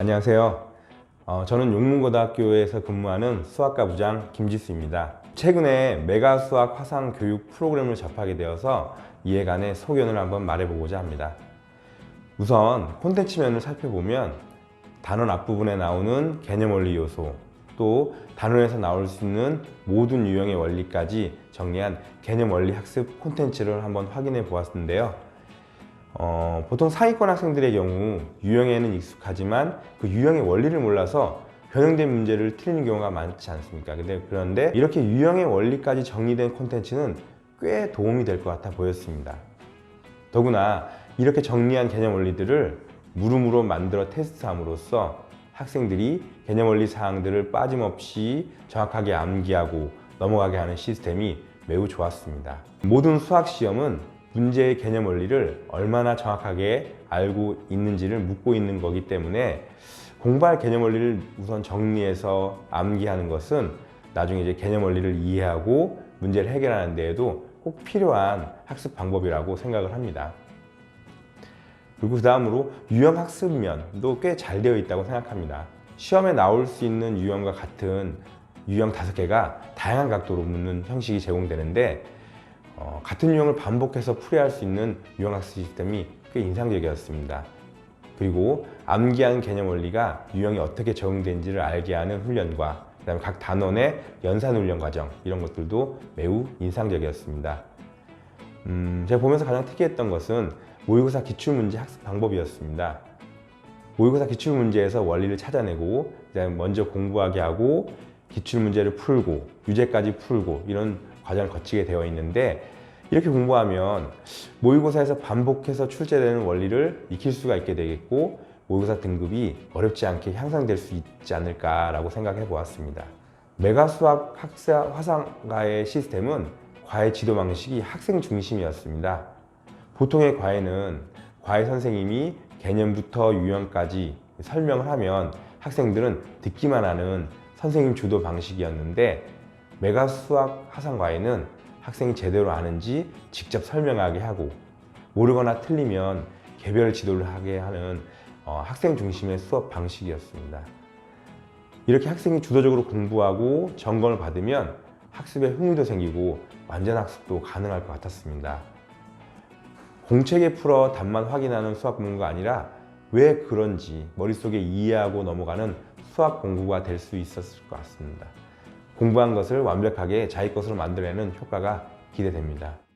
안녕하세요. 어, 저는 용문고등학교에서 근무하는 수학과 부장 김지수입니다. 최근에 메가 수학 화상 교육 프로그램을 접하게 되어서 이에 관해 소견을 한번 말해보고자 합니다. 우선 콘텐츠 면을 살펴보면 단원 앞부분에 나오는 개념 원리 요소, 또 단원에서 나올 수 있는 모든 유형의 원리까지 정리한 개념 원리 학습 콘텐츠를 한번 확인해 보았는데요. 어, 보통 상위권 학생들의 경우 유형에는 익숙하지만 그 유형의 원리를 몰라서 변형된 문제를 틀리는 경우가 많지 않습니까? 근데 그런데 이렇게 유형의 원리까지 정리된 콘텐츠는 꽤 도움이 될 것 같아 보였습니다. 더구나 이렇게 정리한 개념 원리들을 물음으로 만들어 테스트함으로써 학생들이 개념 원리 사항들을 빠짐없이 정확하게 암기하고 넘어가게 하는 시스템이 매우 좋았습니다. 모든 수학 시험은 문제의 개념 원리를 얼마나 정확하게 알고 있는지를 묻고 있는 거기 때문에 공부할 개념 원리를 우선 정리해서 암기하는 것은 나중에 이제 개념 원리를 이해하고 문제를 해결하는 데에도 꼭 필요한 학습 방법이라고 생각을 합니다. 그리고 그 다음으로 유형 학습 면도 꽤 잘 되어 있다고 생각합니다. 시험에 나올 수 있는 유형과 같은 유형 다섯 개가 다양한 각도로 묻는 형식이 제공되는데 어, 같은 유형을 반복해서 풀이할 수 있는 유형 학습 시스템이 꽤 인상적이었습니다. 그리고 암기하는 개념 원리가 유형이 어떻게 적용되는지를 알게 하는 훈련과 그다음에 각 단원의 연산 훈련 과정 이런 것들도 매우 인상적이었습니다. 음, 제가 보면서 가장 특이했던 것은 모의고사 기출문제 학습 방법이었습니다. 모의고사 기출문제에서 원리를 찾아내고 그다음에 먼저 공부하게 하고 기출문제를 풀고 유제까지 풀고 이런 과정을 거치게 되어 있는데 이렇게 공부하면 모의고사에서 반복해서 출제되는 원리를 익힐 수가 있게 되겠고 모의고사 등급이 어렵지 않게 향상될 수 있지 않을까라고 생각해 보았습니다. 메가 수학 학사 화상과의 시스템은 과외 지도 방식이 학생 중심이었습니다. 보통의 과외는 과외 선생님이 개념부터 유형까지 설명을 하면 학생들은 듣기만 하는 선생님 주도 방식이었는데 메가 수학 화상과외는 학생이 제대로 아는지 직접 설명하게 하고 모르거나 틀리면 개별 지도를 하게 하는 어, 학생 중심의 수업 방식이었습니다. 이렇게 학생이 주도적으로 공부하고 점검을 받으면 학습에 흥미도 생기고 완전 학습도 가능할 것 같았습니다. 공책에 풀어 답만 확인하는 수학 공부가 아니라 왜 그런지 머릿속에 이해하고 넘어가는 수학 공부가 될 수 있었을 것 같습니다. 공부한 것을 완벽하게 자기 것으로 만들어내는 효과가 기대됩니다.